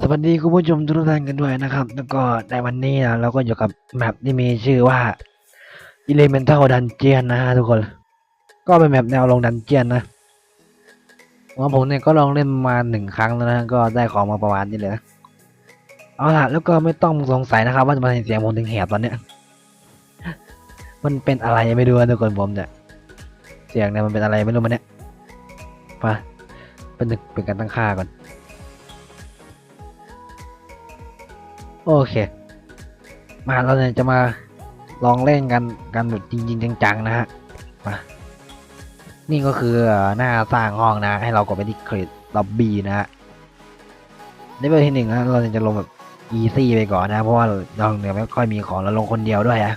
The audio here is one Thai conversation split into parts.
สวัสดีคุณผู้ชมทุกท่านกันด้วยนะครับ แล้วก็ในวันนี้นะเราก็อยู่กับแมปที่มีชื่อว่า Elemental Dungeon นะฮะทุกคน ก็เป็นแมปแนวลงดันเจียนนะว่าผมเนี่ยก็ลองเล่นมาหนึ่งครั้งแล้วนะ ก็ได้ของมาประมาณนี้เลยนะเอาล่ะแล้วก็ไม่ต้องสงสัยนะครับว่าทำไมเสียงผมถึงแหบตอนเนี้ย มันเป็นอะไรไม่รู้นะทุกคนผมเนี่ย เสียงเนี่ยมันเป็นอะไรไม่รู้มันเนี่ยไปเป็นหนึ่งเป็นการตั้งค่าก่อน โอเค มาเราเนี่ยจะมาลองเล่นกันกันแบบจริง ๆ จังๆนะฮะมานี่ก็คือเอ่อหน้าสร้างห้องนะ ให้เรากดไปที่คลิปล็อบบี้นะฮะในเบอร์ที่หนึ่งนะเราจะลงแบบอีซี่ไปก่อนนะ เพราะว่าเราเนี่ยไม่ค่อยมีของเราลงคนเดียวด้วยอะ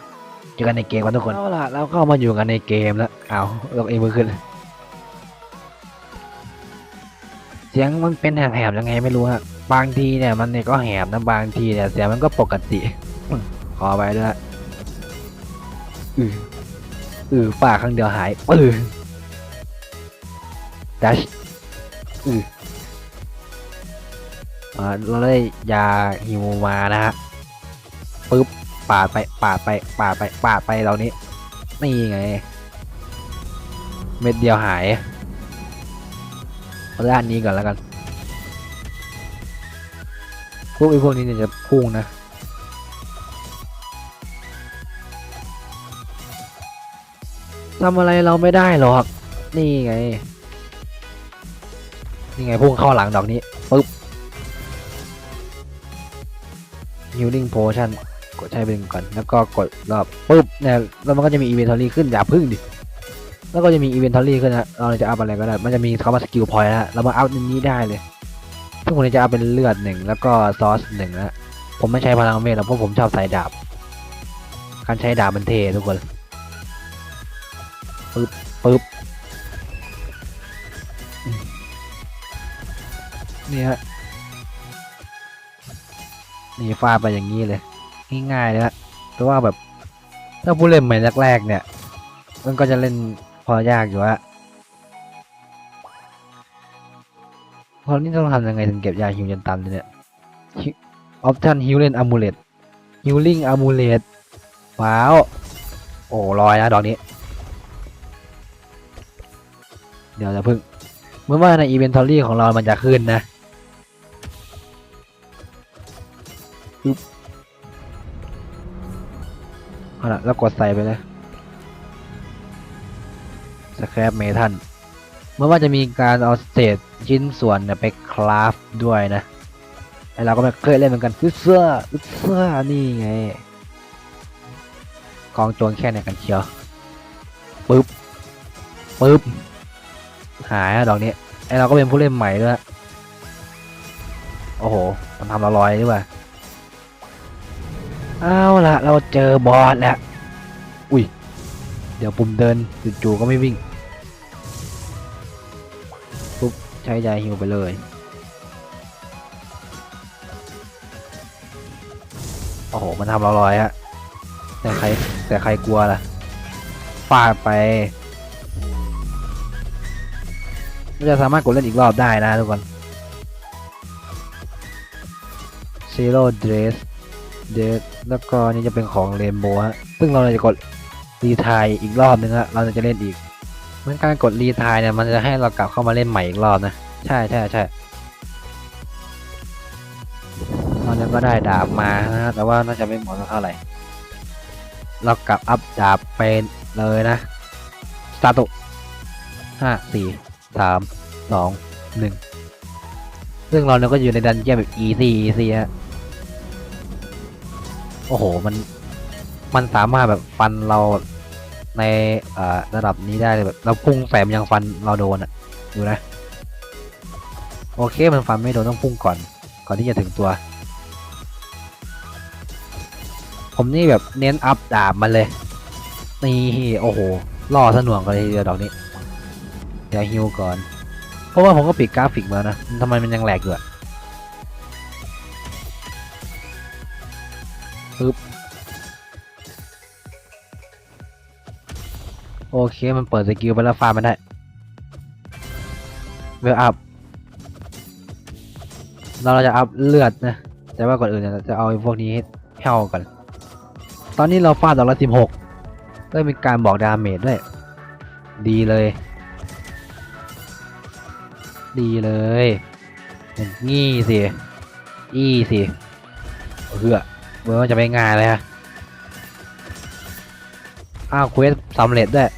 เจอกันในเกมกันทุกคนเอาล่ะเราเข้ามาอยู่กันในเกมแล้วเอายกเองมือขึ้น เสียงมันเป็นแหบๆยังไงไม่รู้ฮะ บางทีเนี่ยมันเนี่ยก็แหบนะบางทีเนี่ยเสียงมันก็ปกติ ขอไปด้วยอืออือป่าครั้งเดียวหายอือดัชอืออ่าเราได้ยาฮิวมานะฮะปึ๊บปาดไปปาดไปปาดไปปาดไปเหล่านี้นี่ไง เม็ดเดียวหายเอาด้านนี้ก่อนแล้วกัน พวกไอ้พวกนี้เนี่ยจะพุ่งนะทำอะไรเราไม่ได้หรอก นี่ไง นี่ไงพุ่งเข้าหลังดอกนี้ปึ๊บ healing potion กดใช้ไปหนึ่งก่อน แล้วก็กดรอบปึ๊บเนี่ยแล้วมันก็จะมี inventory ขึ้นอย่าพึ่งดิ แล้วก็จะมี inventory ขึ้นนะ เราจะอัพอะไรก็ได้ มันจะมีคำว่า skill point นะเรามาอัพในนี้ได้เลย ซึ่งผมจะเอาเป็นเลือดหนึ่งแล้วก็ซอสหนึ่งนะผมไม่ใช้พลังเมฆหรอกเพราะผมชอบใส่ดาบ การใช้ดาบมันเททุกคนปึ๊บปึ๊บนี่ฮะนี่ฟาดไปอย่างนี้เลยง่ายๆเลยฮะเพราะว่าแบบถ้าผู้เล่นใหม่แรกๆเนี่ย มันก็จะเล่นพอยากอยู่ฮะ พอนี่ต้องทำยังไงถึงเก็บยาฮิวจนตันเลยเนี่ยออปชั่นฮิวเลนอะมูเลตฮิวลิงอะมูเลตว้าว โอ้ลอยนะดอกนี้ เดี๋ยวจะพึ่ง เมื่อว่าในอีเวนทอรี่ของเรามันจะขึ้นนะปึ๊บเอาละแล้วกดใส่ไปเลยสแครปเมทัล เมื่อว่าจะมีการเอาเศษชิ้นส่วนเนี่ยไปคราฟด้วยนะไอเราก็ไม่เคยเล่นเหมือนกันอเสื้อคือเสื้อนี่ไงกองโจรแค่ไหนกันเชียวปึ๊บปึ๊บหายอะดอกนี้ไอเราก็เป็นผู้เล่นใหม่ด้วยโอ้โหมันทำเราลอยดีกว่าเอาละเราเจอบอสแล้ว อุ้ย เดี๋ยวปุ่มเดินจู่ๆก็ไม่วิ่ง ใช้ยาฮิวไปเลย โอ้โห มันทำเราลอยฮะ แต่ใครแต่ใครกลัวล่ะ ฟาดไปมันจะสามารถกดเล่นอีกรอบได้นะทุกคน Zero Dress Dress แล้วก็นี่จะเป็นของเรนโบว์ฮะ ซึ่งเราจะกดรีทายอีกรอบนึงฮะ เราจะเล่นอีก มือนการกดรีทายเนี่ยมันจะให้เรากลับเข้ามาเล่นใหม่อีกรอบนะ ใช่ใช่ใช่ตอนนี้ก็ได้ดาบมานะ แต่ว่าน่าจะไม่หมดเท่าไหร่ เรากลับอัพดาบไปเลยนะ สตาร์ทห้าสี่สามสองหนึ่งซึ่งเราเนี่ยก็อยู่ในดันเจี้ยนแบบ easy easy ฮะโอ้โห มัน มันสามารถแบบฟันเรา ในระดับนี้ได้เลยแบบเราพุ่งแฝมยังฟันเราโดนอะดูนะ โอเคมันฟันไม่โดนต้องพุ่งก่อน ก่อนที่จะถึงตัว ผมนี่แบบเน้นอัพดาบมันเลย นี่โอ้โหล่อสนวงกันเลยเดียวดอกนี้เดี๋ยวฮิวก่อน เพราะว่าผมก็ปิดกราฟิกมานะทำไมมันยังแหลกอยู่อะปึ๊บ โอเคมันเปิดสกิลไปแล้วฟาร์มมันได้เวลอัพเราจะอัพเลือดนะ แต่ว่าก่อนอื่นเนี่ยเราจะเอาพวกนี้ให้เท่าก่อน ตอนนี้เราฟาดดอกละสิบหกก็มีการบอกดาเมจด้วย ดีเลย ดีเลยงี้สิอี้สิเพื่อเมื่อจะไม่ง่ายเลยฮะอ้าวเควสสำเร็จด้วย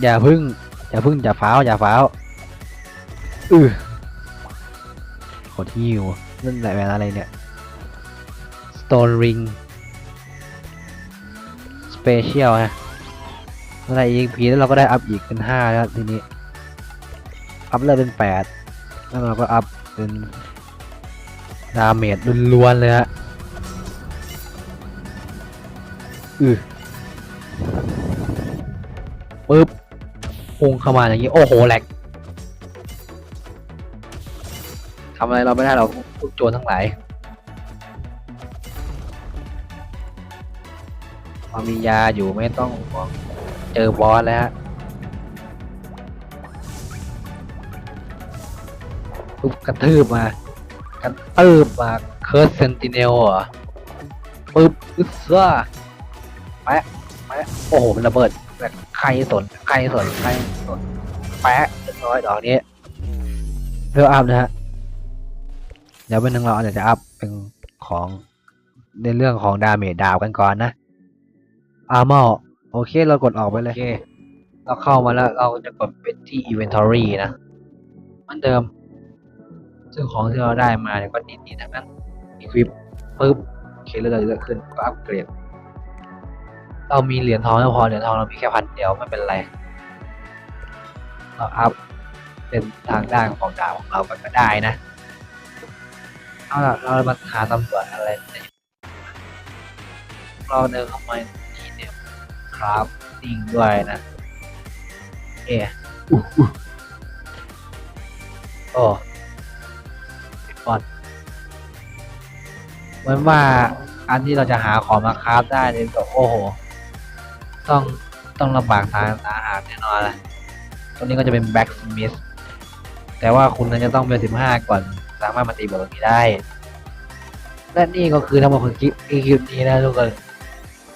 อย่าพึ่ง อย่าพึ่งอย่าฟ้าวอย่าฟ้าวอือขอที่อยู่นั่นแหละแหวนอะไรเนี่ย Stone Ring Special ฮะอะไรอีกพีแล้วเราก็ได้อัพอีกเป็นห้าแล้วทีนี้ อัพเลยเป็นแปดแล้วเราก็อัพเป็นดาเมจล้วนๆเลยฮะอือปึ๊บ พุ่งเข้ามาอย่างนี้ โอ้โหแหลกทำอะไรเราไม่ได้เราพวกโจรทั้งหลายพอมียาอยู่ไม่ต้องห่วเจอบอสแล้วฮะทุบกระทืบมากระตืบมาเคิร์สเซนติเนลเหรอปุ๊บอึดซ่าแปะแปะโอ้โหมันระเบิด แต่ใครสนใครสนใครสนแปะเรียบร้อยดอกนี้เพื่ออัพนะฮะเดี๋ยวเป็นหนึ่งเราอาจจะอัพเป็นของในเรื่องของดาเมจดาวกันก่อนนะอาร์มอโอเค เรากดออกไปเลยโอเคเราเข้ามาแล้วเราจะกดเป็นที่ inventory นะเหมือนเดิม ซึ่งของที่เราได้มาเนี่ยก็ดีๆทั้งนั้นอีควิปปุ๊บโอเคเลือดเยอะขึ้นก็อัปเกรด เรามีเหรียญทองแล้วพอเหรียญทองเรามีแค่พันเดียวไม่เป็นไร เราอัพเป็นทางด้านของดาวของเราไปก็ได้นะเอาล่ะเรามาหาตำรวจอะไรเนี่ยเราเดินเข้ามาที่เนี่ยครับนิ่งด้วยนะเอ๊ะอู้อู้โอ้ก่อนเหมือนว่าอันที่เราจะหาของมาคราฟได้เนี่ยโอ้โห ต้องต้องลำบากทางอาหารแน่นอนละตัวนี้ก็จะเป็นแบ็กสมิธแต่ว่าคุณนั้นจะต้องเป็นสิบห้าก่อน สามารถมาตีบทตรงนี้ได้ และนี่ก็คือทั้งหมดของคลิปคลิปนี้นะทุกคน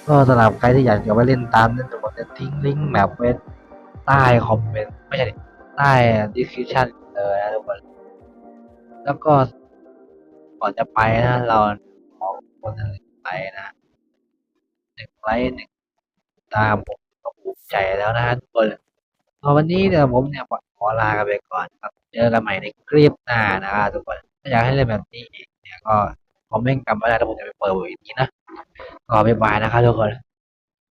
ก็สำหรับใครที่อยากจะไปเล่นตามนั้นทุกคนจะทิ้งลิงก์แบบไว้ใต้คอมเมนต์ไม่ใช่ใต้ description เลยนะทุกคนแล้วก็ก่อนจะไปนะเราขอคนหนึ่งไลค์นะหนึ่งไลค์หนึ่ง ตามผมก็ภูมิใจแล้วนะฮะทุกคนพอวันนี้เนี่ยผมเนี่ยขอลากันไปก่อนครับเจอกันใหม่ในคลิปหน้านะครับทุกคนถ้าอยากให้เล่นแบบนี้อีกเนี่ยก็คอมเมนต์กันมาได้ถ้าผมจะไปเปิดอีกทีนะก็บ๊ายบายนะครับทุกคน